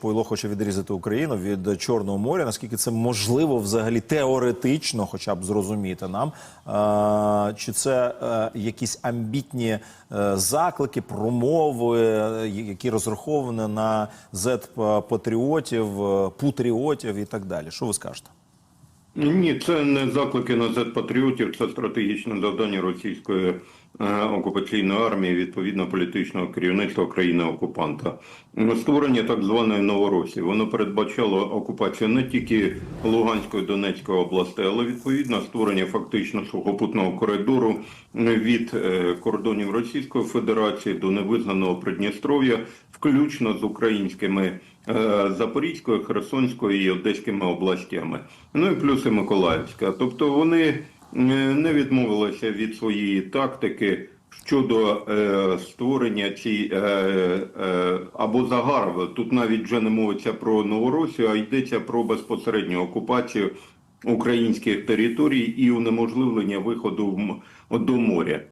Пойло хоче відрізати Україну від Чорного моря. Наскільки це можливо взагалі теоретично, хоча б зрозуміти нам? Чи це е, якісь амбітні е, заклики, промови, е, які розраховані на зет-патріотів, е, путріотів і так далі? Що ви скажете? Ні, це не заклики на зет-патріотів, це стратегічне завдання російської е, окупаційної армії, відповідно політичного керівництва країни-окупанта. Створення так званої Новоросії. Воно передбачало окупацію не тільки Луганської Донецької областей, але відповідно створення фактично сухопутного коридору від е, кордонів Російської Федерації до невизнаного Придністров'я, включно з українськими е, Запорізькою, Херсонською і Одеськими областями. Ну і плюс і Миколаївська. Тобто вони е, не відмовилися від своєї тактики щодо е, створення цієї або загарбу. Тут навіть вже не мовиться про Новоросію, а йдеться про безпосередню окупацію українських територій і унеможливлення виходу в до моря.